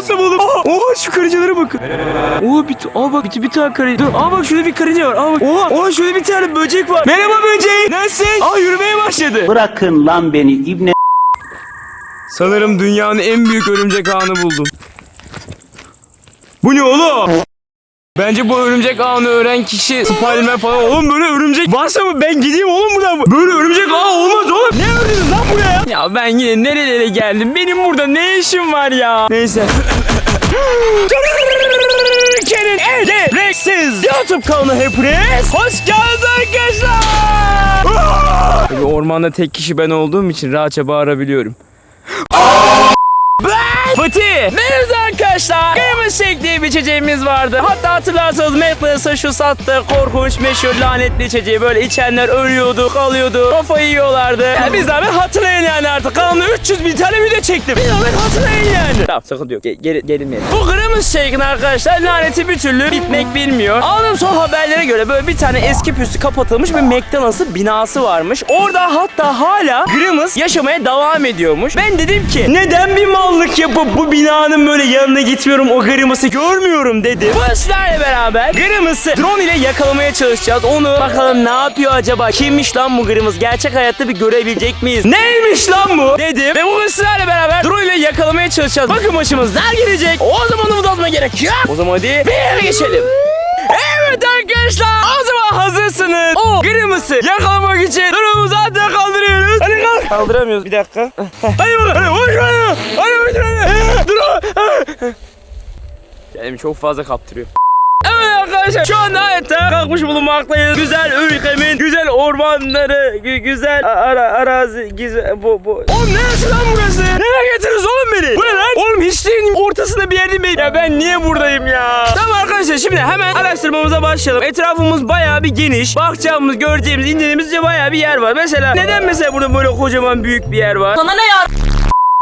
nasıl buldum? Aa, oha şu karıncalara bakın. Oha bir, aa bak bir, bir tane karınca. Dur, aa bak şurada bir karınca var. Aa bak. Oha, oha şurada bir tane böcek var. Merhaba böcek. Nasılsın? Aa yürümeye başladı. Bırakın lan beni ibne Sanırım dünyanın en büyük örümcek ağını buldum. Bu ne oğlum? Bence bu örümcek ağını öğren kişi Spiderman falan. Oğlum böyle örümcek varsa mı ben gideyim oğlum buradan. Böyle örümcek ağı olmaz oğlum. Ne ördünüz lan buraya? Ya ben yine nerelere geldim? Benim burada ne işim var ya? Neyse. Kenin Endereksiz YouTube kanalına hepiniz hoş geldiniz arkadaşlar. Tabii ormanda tek kişi ben olduğum için rahatça bağırabiliyorum. Fatih! Merhaba arkadaşlar. Kırmızı Shake diye bir içeceğimiz vardı. Hatta hatırlarsanız Maple'sa şu sattı korkunç meşhur lanetli içeceği. Böyle içenler ölüyordu, kalıyordu, kafayı yiyorlardı. Yani biz zahmet hatırlayın yani artık. Kanalımda 300 bin tane video çektim. Bir zahmet hatırlayın yani. Tamam sıkıntı yok. Ge geri, gerilmeyelim. Bu kırmızı Shake'in arkadaşlar laneti bir türlü bitmek bilmiyor. Aldığım son haberlere göre böyle bir tane eski püstü kapatılmış bir McDonald's'ın binası varmış. Orada hatta hala Grimace yaşamaya devam ediyormuş. Ben dedim ki neden bir mallık yapıp bu binanın böyle yanına gitmiyorum o Grimace'ı görmüyorum dedim. Bu sizlerle beraber Grimace'ı drone ile yakalamaya çalışacağız. Onu bakalım ne yapıyor acaba? Kimmiş lan bu Grimace? Gerçek hayatta bir görebilecek miyiz? Neymiş lan bu? Dedim. Ve bugün sizlerle beraber drone ile yakalamaya çalışacağız. Bakın başımız ne gelecek? O zaman umut gerek yok. O zaman hadi bir yere geçelim. Evet arkadaşlar o zaman hazırsınız. O Grimace'ı yakalamak için drone'u zaten kaldırıyoruz. Hadi kalk. Kaldıramıyoruz bir dakika. hadi bakalım. Hadi uç hadi. Hadi uç hadi. Dur. Kendimi çok fazla kaptırıyor. Evet arkadaşlar şu anda hayatta kalkmış bulunmaktayız. Güzel ülkemin güzel ormanları, gü- güzel ara, arazi, güzel bu bu. Oğlum neresi lan burası? Nereye getiririz oğlum beni? Bu ne lan? Oğlum hiçliğin ortasında bir yerdeyim ben. Ya ben niye buradayım ya? Tamam arkadaşlar şimdi hemen araştırmamıza başlayalım. Etrafımız bayağı bir geniş. Bakacağımız, göreceğimiz, incelediğimiz bayağı bir yer var. Mesela neden mesela burada böyle kocaman büyük bir yer var? Sana ne ya?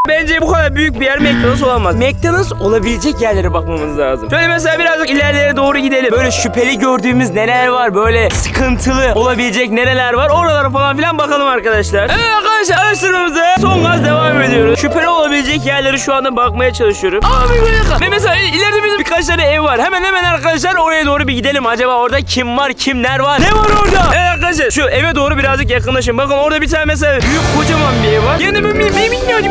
Bence bu kadar büyük bir yer McDonald's olamaz. McDonald's olabilecek yerlere bakmamız lazım. Şöyle mesela birazcık ilerlere doğru gidelim. Böyle şüpheli gördüğümüz neler var? Böyle sıkıntılı olabilecek nereler var? Oralara falan filan bakalım arkadaşlar. Evet arkadaşlar araştırmamıza son gaz devam ediyoruz. Şüpheli olabilecek yerleri şu anda bakmaya çalışıyorum. Ama bir dakika. Ve mesela ileride bizim birkaç tane ev var. Hemen hemen arkadaşlar oraya doğru bir gidelim. Acaba orada kim var, kimler var? Ne var orada? Evet arkadaşlar şu eve doğru birazcık yakınlaşın. Bakın orada bir tane mesela büyük kocaman bir ev var. Yine bir,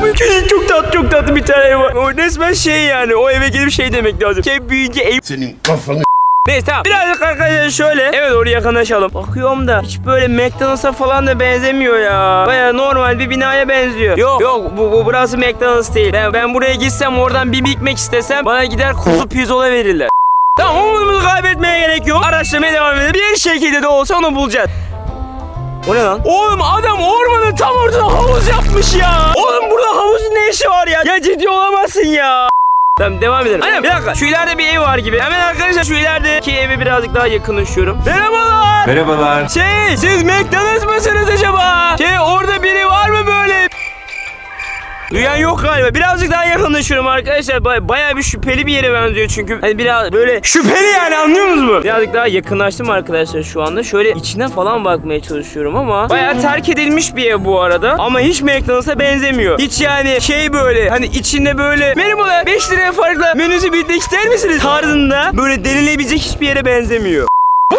büyük küçük çok tatlı çok tatlı bir tane ev var. O resmen şey yani o eve gelip şey demek lazım. Şey büyüyünce ev Senin kafanı Neyse tamam. Birazcık arkadaşlar şöyle eve doğru yakınlaşalım. Bakıyorum da hiç böyle McDonald's'a falan da benzemiyor ya. Baya normal bir binaya benziyor. Yok yok bu, bu burası McDonald's değil. Ben, ben buraya gitsem oradan bir Big Mac istesem bana gider kuzu pirzola verirler. Tamam umudumuzu kaybetmeye gerek yok. Araştırmaya devam edelim. Bir şekilde de olsa onu bulacağız. O ne lan? Oğlum adam ormanın tam ortasına havuz yapmış ya. Oğlum burada havuzun ne işi var ya? Ya ciddi olamazsın ya. Tamam devam edelim. Aynen bir dakika. Şu ileride bir ev var gibi. Hemen arkadaşlar şu ilerideki eve birazcık daha yakınlaşıyorum. Merhabalar. Merhabalar. Şey siz McDonald's mısınız acaba? Şey orada biri var mı böyle? Duyan yok galiba. Birazcık daha yakınlaşıyorum arkadaşlar. Ba- bayağı bir şüpheli bir yere benziyor çünkü. Hani biraz böyle şüpheli yani anlıyor musunuz? Birazcık daha yakınlaştım arkadaşlar şu anda. Şöyle içine falan bakmaya çalışıyorum ama bayağı terk edilmiş bir ev bu arada. Ama hiç McDonald's'a benzemiyor. Hiç yani şey böyle hani içinde böyle merhabalar 5 liraya farkla menüsü bilmek ister misiniz? Tarzında böyle denilebilecek hiçbir yere benzemiyor.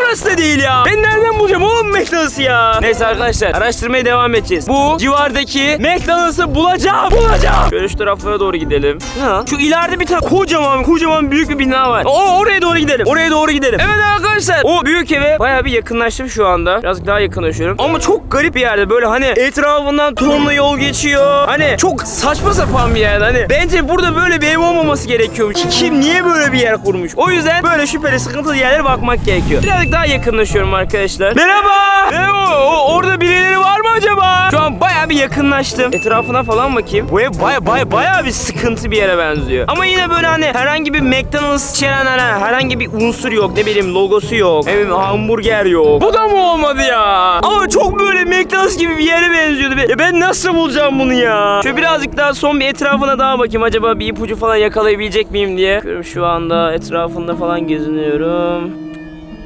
Burası da değil ya. Ben nereden bulacağım oğlum McDonald's'ı ya? Neyse arkadaşlar araştırmaya devam edeceğiz. Bu civardaki McDonald's'ı bulacağım. Bulacağım. Şöyle şu taraflara doğru gidelim. Lan? Şu ileride bir tane kocaman kocaman büyük bir bina var. O oraya doğru gidelim. Oraya doğru gidelim. Evet arkadaşlar o büyük eve bayağı bir yakınlaştım şu anda. Birazcık daha yakınlaşıyorum. Ama çok garip bir yerde. Böyle hani etrafından tonla yol geçiyor. Hani çok saçma sapan bir yerde. Hani bence burada böyle bir ev olmaması gerekiyor. Ki Kim niye böyle bir yer kurmuş? O yüzden böyle şüpheli sıkıntılı yerlere bakmak gerekiyor. Birazcık daha yakınlaşıyorum arkadaşlar. Merhaba. Merhaba. Orada birileri var mı acaba? Şu an bayağı bir yakınlaştım. Etrafına falan bakayım. Bu ev baya baya baya bir sıkıntı bir yere benziyor. Ama yine böyle hani herhangi bir McDonald's içeren herhangi bir unsur yok. Ne bileyim logosu yok. Ne hamburger yok. Bu da mı olmadı ya? Ama çok böyle McDonald's gibi bir yere benziyordu. Ya ben nasıl bulacağım bunu ya? Şöyle birazcık daha son bir etrafına daha bakayım. Acaba bir ipucu falan yakalayabilecek miyim diye. Şu anda etrafında falan geziniyorum.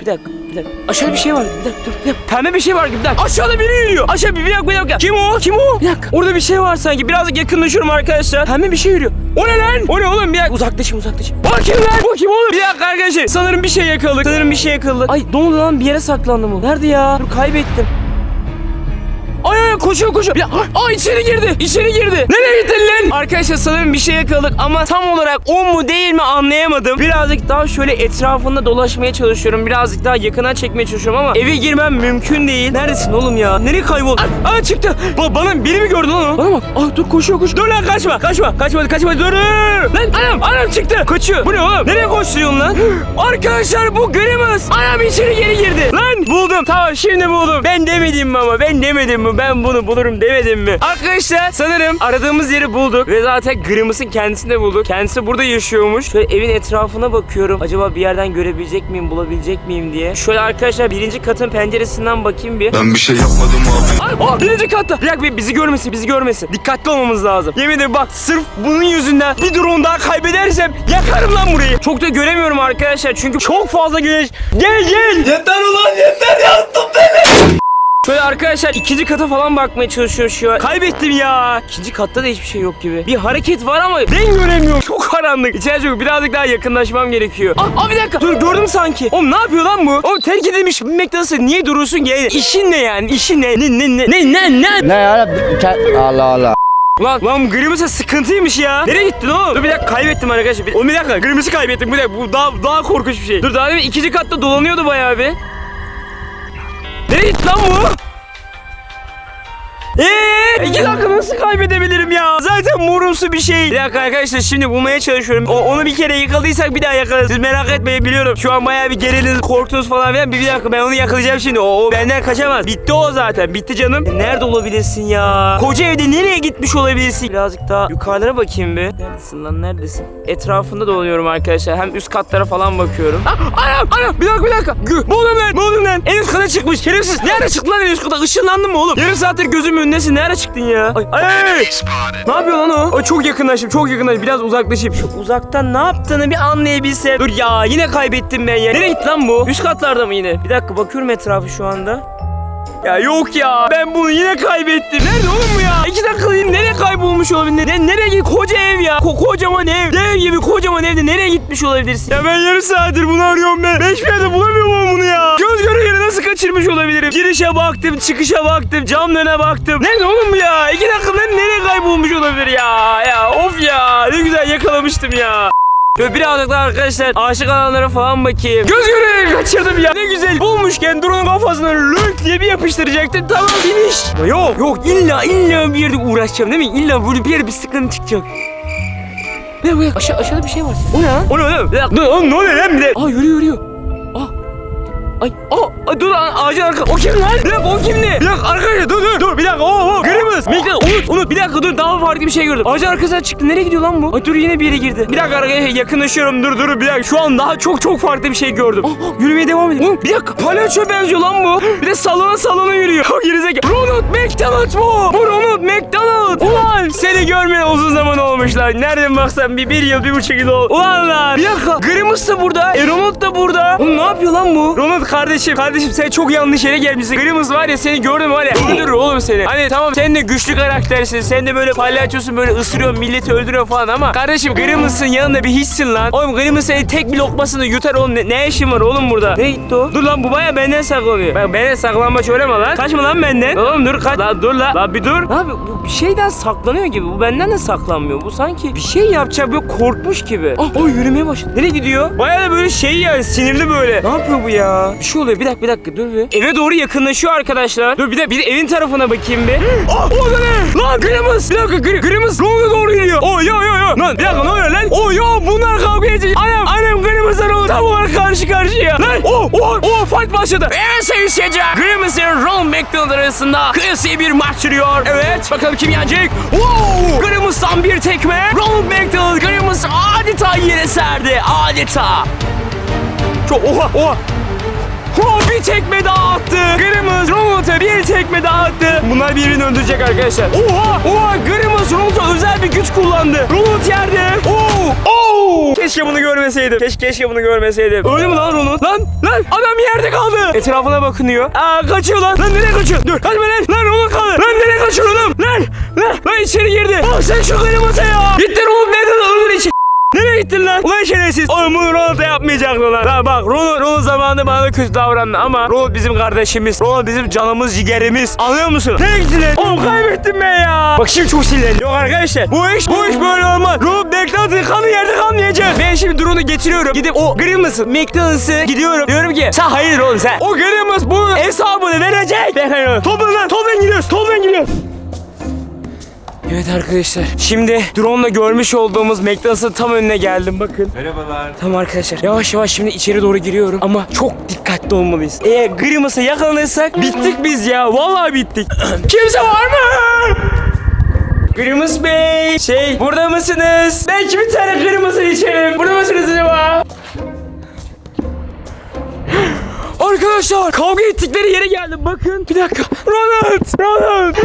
bir dakika, bir dakika. Aşağıda bir şey var. Bir dakika dur. Bir dakika. Pembe bir şey var gibi. Bir dakika. Aşağıda biri yürüyor. Aşağı bir, bir dakika, bir dakika. Kim o? Kim o? Bir dakika. Orada bir şey var sanki. Birazcık yakınlaşıyorum arkadaşlar. Pembe bir şey yürüyor. O ne lan? O ne oğlum? Bir dakika. Uzaklaşayım, uzaklaşayım. O kim lan? Bu kim oğlum? Bir dakika arkadaşlar. Sanırım bir şey yakaladık. Sanırım bir şey yakaladık. Ay ne oldu lan? Bir yere saklandı mı? Nerede ya? Dur kaybettim. Koşuyor koşuyor. Ya, ay içeri girdi. İçeri girdi. Nereye gittin lan? Arkadaşlar sanırım bir şey yakaladık ama tam olarak o mu değil mi anlayamadım. Birazcık daha şöyle etrafında dolaşmaya çalışıyorum. Birazcık daha yakına çekmeye çalışıyorum ama eve girmem mümkün değil. Neredesin oğlum ya? Nereye kayboldun? Aa, aa, çıktı. Ba bana biri mi gördün lan o? Bana bak. Aa, dur koşuyor koşuyor. Dur lan kaçma. Kaçma. Kaçma. Kaçma. Dur. Lan anam anam çıktı. Kaçıyor. Bu ne oğlum? Nereye koşturuyorsun lan? Arkadaşlar bu Grimace. Anam içeri geri girdi. Lan buldum. Tamam şimdi buldum. Ben demedim mi ama? Ben demedim mi? Ben bunu bulurum demedim mi? Arkadaşlar sanırım aradığımız yeri bulduk. Ve zaten Grimace'ın kendisini de bulduk. Kendisi burada yaşıyormuş. Şöyle evin etrafına bakıyorum. Acaba bir yerden görebilecek miyim, bulabilecek miyim diye. Şöyle arkadaşlar birinci katın penceresinden bakayım bir. Ben bir şey yapmadım abi. Ay, aa, birinci katta. Bir dakika bir bizi görmesin, bizi görmesin. Dikkatli olmamız lazım. Yemin ederim bak sırf bunun yüzünden bir drone daha kaybedersem yakarım lan burayı. Çok da göremiyorum arkadaşlar çünkü çok fazla güneş. Gel gel. Yeter ulan yeter yaktım beni. Şöyle arkadaşlar ikinci kata falan bakmaya çalışıyorum şu an. Kaybettim ya. İkinci katta da hiçbir şey yok gibi. Bir hareket var ama ben göremiyorum. Çok karanlık. İçeride çok birazcık daha yakınlaşmam gerekiyor. Aa, aa, bir dakika. Dur gördüm sanki. Oğlum ne yapıyor lan bu? Oğlum terk edilmiş bir McDonald's'a niye duruyorsun ki? İşin ne yani? İşin ne? Ne ne ne? Ne ne ne? Ne ya? Allah Allah. Lan lan Grimace'a sıkıntıymış ya. Nereye gittin oğlum? Dur bir dakika kaybettim arkadaşlar. Bir, oğlum bir dakika Grimace'ı kaybettim. Bir dakika bu daha daha korkunç bir şey. Dur daha demin ikinci katta dolanıyordu bayağı bir. Nereye gitti lan bu? Eee iki dakika nasıl kaybedebilirim ya? Zaten morumsu bir şey. Bir dakika arkadaşlar şimdi bulmaya çalışıyorum. O- onu bir kere yakaladıysak bir daha yakalarız. Siz merak etmeyin biliyorum. Şu an bayağı bir geriliniz, korktunuz falan filan. Bir, bir dakika ben onu yakalayacağım şimdi. O, o benden kaçamaz. Bitti o zaten. Bitti canım. E, Nerede olabilirsin ya? Koca evde nereye gitmiş olabilirsin? Birazcık daha yukarılara bakayım bir. Neredesin lan neredesin? Etrafında dolanıyorum arkadaşlar. Hem üst katlara falan bakıyorum. Ah, anam anam bir dakika bir dakika. Gü, buldum lan buldum lan. En üst kata çıkmış. Şerefsiz. Nerede çıktı lan en üst kata? Işınlandın mı oğlum? Yarım saattir gözümün önündesin. Nerede çıktın ya? Ay, ay, ay. Ne yapıyor lan o? Ay, çok yakınlaştım çok yakınlaştım. Biraz uzaklaşayım. Şu uzaktan ne yaptığını bir anlayabilsem. Dur ya yine kaybettim ben ya. Nereye gitti lan bu? Üst katlarda mı yine? Bir dakika bakıyorum etrafı şu anda. Ya yok ya. Ben bunu yine kaybettim. Nerede oğlum ya? İki dakikalığına nereye kaybolmuş olabilir? Ne, nereye git? Koca ev ya. Ko- kocaman ev. Dev gibi kocaman evde nereye gitmiş olabilirsin? Ya ben yarım saattir bunu arıyorum ben. Hiçbir yerde bulamıyorum bunu ya. Göz göre göre nasıl kaçırmış olabilirim? Girişe baktım, çıkışa baktım, camlarına baktım. Nerede oğlum bu ya? İki dakikada nereye kaybolmuş olabilir ya? Ya of ya. Ne güzel yakalamıştım ya. Şöyle birazcık daha arkadaşlar aşık alanlara falan bakayım. Göz göre kaçırdım ya. Ne güzel bulmuşken drone'un kafasına lök diye bir yapıştıracaktım. Tamam finish. Yok yok illa illa bir yerde uğraşacağım değil mi? İlla böyle bir yerde bir sıkıntı çıkacak. Ne bu? Aşağı, aşağıda bir şey var. O ne lan? O ne oğlum? Dur oğlum ne oluyor lan bir de? Aa yürüyor yürüyor. Ay, aa, ay, dur lan ağacın arka. O kim lan? Bir dakika o kim ne? Bir dakika arkadaşlar dur dur dur bir dakika. Oo oo. Grimace. Miktar unut unut bir dakika dur daha farklı bir şey gördüm. Ağacın arkasına çıktı. Nereye gidiyor lan bu? Ay dur yine bir yere girdi. Bir dakika arkadaşlar yakınlaşıyorum. Dur dur bir dakika. Şu an daha çok çok farklı bir şey gördüm. Aa, aa, yürümeye devam ediyor. Oğlum, bir dakika. Palyaço benziyor lan bu. Bir de salona salona yürüyor. Ha gerizekalı. Ronald McDonald bu. Bu Ronald McDonald. Ulan seni görmeye uzun zaman olmuşlar. Nereden baksan bir, bir yıl bir buçuk yıl oldu. Ulan lan. Bir dakika. Grimace da burada. E Ronald da burada. Oğlum ne yapıyor lan bu? Ronald kardeşim. Kardeşim sen çok yanlış yere gelmişsin. Grimace var ya seni gördüm var ya. Öldürür oğlum seni. Hani tamam sen de güçlü karaktersin. Sen de böyle palyaçosun böyle ısırıyorsun milleti öldürüyor falan ama. Kardeşim Grimace'ın yanında bir hissin lan. Oğlum Grimace senin tek bir lokmasını yutar oğlum. Ne, ne işin var oğlum burada? Ne gitti o? Dur lan bu baya benden saklanıyor. Bak benden saklanma söyleme lan. Kaçma lan benden. Oğlum dur kaç. Lan dur lan. Lan bir dur. Abi bu bir şeyden saklanıyor gibi. Bu benden de saklanmıyor. Bu sanki bir şey yapacak böyle korkmuş gibi. Ah o yürümeye başladı. Nereye gidiyor? Baya da böyle şey yani sinirli böyle. Ne yapıyor bu ya? Bir şey oluyor. Bir dakika bir dakika dur bir. Eve doğru yakınlaşıyor arkadaşlar. Dur bir de bir de evin tarafına bakayım bir. Ah o da ne? Lan Grimace. Bir dakika Gri Grimace. Ronald'a doğru yürüyor. Oh yo yo yo. Lan bir dakika ne oluyor lan? Oh yo bunlar kavga edecek. Anam anam Grimace'la Ronald tam olarak karşı karşıya. Lan oh oh oh fight başladı. Evet sayın seyirciler. Grimace ile Ronald McDonald arasında kıyasıya bir maç sürüyor. Evet bakalım kim yenecek? Wow! Grimace'dan bir tekme. Ronald McDonald Grimace adeta yere serdi. Adeta. Çok oha oha. Bir tekme daha attı. Grimms Ronald'a bir tekme daha attı. Bunlar birbirini öldürecek arkadaşlar. Oha! Oha! Grimms Ronald'a özel bir güç kullandı. Ronald yerde. Oo! Oo! Keşke bunu görmeseydim. Keşke, keşke bunu görmeseydim. Öyle mi lan Ronald? Lan! Lan! Adam yerde kaldı. Etrafına bakınıyor. Aa kaçıyor lan. Lan nereye kaçıyor? Dur kaçma lan. Lan Ronald kaldı. Lan nereye kaçıyor oğlum? Lan! Lan! Lan içeri girdi. Oh sen şu Grimms'a ya. Gitti Ronald nereden öldür içi? Nereye gittin lan? Ulan şerefsiz. Oğlum bunu Ronald'a yapmayacaktın lan. Lan bak Ronald, Ronald zamanında bana kötü davrandı ama Ronald bizim kardeşimiz. Ronald bizim canımız ciğerimiz. Anlıyor musun? Nereye gittin lan? Oğlum kaybettim ben ya. Bak şimdi çok sinirlendim. Yok arkadaşlar bu iş bu iş böyle olmaz. Ronald McDonald'ın kanı yerde kalmayacak. Ben şimdi drone'u getiriyorum. Gidip o Grimace'ı McDonald's'ı gidiyorum. Diyorum ki sen hayır oğlum sen. O Grimace bu hesabını verecek. Ben hayır. Toplan lan. Toplan gidiyoruz. Toplan gidiyoruz. Evet arkadaşlar. Şimdi drone'la görmüş olduğumuz McDonald's'ın tam önüne geldim bakın. Merhabalar. Tamam arkadaşlar. Yavaş yavaş şimdi içeri doğru giriyorum ama çok dikkatli olmalıyız. Eğer Grimace'a yakalanırsak bittik biz ya. Vallahi bittik. Kimse var mı? Grimace Bey, şey burada mısınız? Belki bir tane Grimace'ı içelim. Burada mısınız acaba? Arkadaşlar kavga ettikleri yere geldim bakın. Bir dakika. Ronald! Ronald!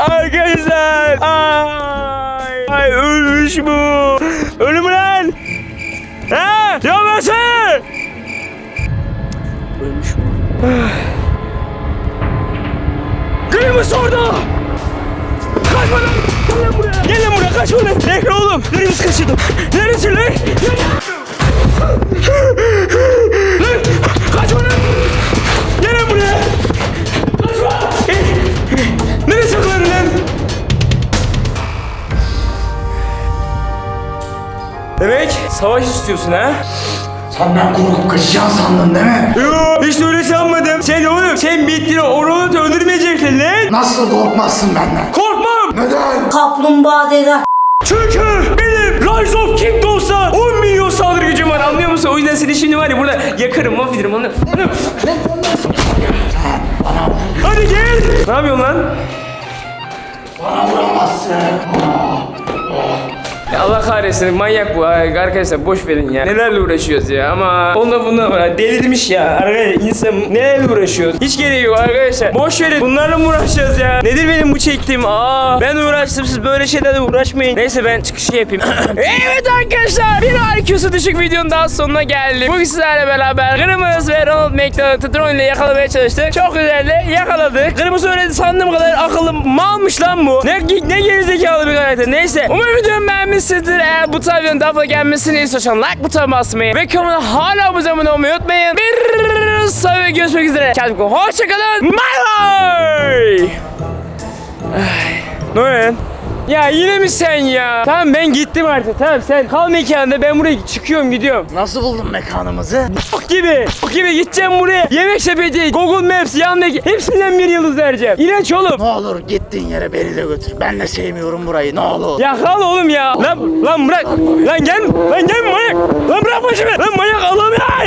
Arkadaşlar! Ay! Ay ölmüş bu! Ölü mü lan? Ha? Ya versene! Ölmüş mü? Grimus orada! Kaçma lan! Gel lan buraya! Gel lan buraya kaçma lan! Nekro oğlum! Grimus kaçırdım! Neresi lan? Lan! Kaçma lan! Demek savaş istiyorsun ha? Senden korkup kaçacağını sandın değil mi? Yo hiç öyle sanmadım. Sen oğlum sen bittin o Ronald'ı öldürmeyecektin lan. Nasıl korkmazsın benden? Korkmam. Neden? Kaplumbağa deder. Çünkü benim Rise of Kingdoms'a 10 milyon saldırı gücüm var anlıyor musun? O yüzden seni şimdi var ya burada yakarım mahvederim onu. Hadi gel. Ne yapıyorsun lan? Bana vuramazsın. Ya Allah kahretsin manyak bu Ay, arkadaşlar boş verin ya. Nelerle uğraşıyoruz ya ama onunla bununla var. delirmiş ya. Arkadaşlar insan nelerle uğraşıyoruz? Hiç gereği yok arkadaşlar. Boş verin bunlarla mı uğraşacağız ya? Nedir benim bu çektiğim? Aa ben uğraştım siz böyle şeylerle uğraşmayın. Neyse ben çıkışı yapayım. evet arkadaşlar bir IQ'su düşük videonun daha sonuna geldik. Bugün sizlerle beraber Kırmızı ve Ronald McDonald'ı drone ile yakalamaya çalıştık. Çok güzel de yakaladık. Kırmızı öyle sandığım kadar akıllı malmış lan bu. Ne, ne gerizekalı bir karakter. Neyse. Umarım videomu beğenmişsinizdir. Eğer bu tarz videonun daha fazla gelmesini istiyorsan like butonuna basmayı ve kanala hala abone olmayı unutmayın. Bir sonraki görüşmek üzere. Kendinize hoşçakalın. Bye bye. Ne? Ya yine mi sen ya? Tamam ben gittim artık. Tamam sen kal mekanda ben buraya çıkıyorum gidiyorum. Nasıl buldun mekanımızı? Bok gibi. Bok gibi gideceğim buraya. Yemek sepeti, Google Maps, yanındaki hepsinden bir yıldız vereceğim. İğrenç oğlum. Ne olur gittiğin yere beni de götür. Ben de sevmiyorum burayı ne olur. Ya kal oğlum ya. Lan, lan bırak. Lan gel. Lan gel manyak. Lan bırak başımı. Lan manyak Allah'ım ya.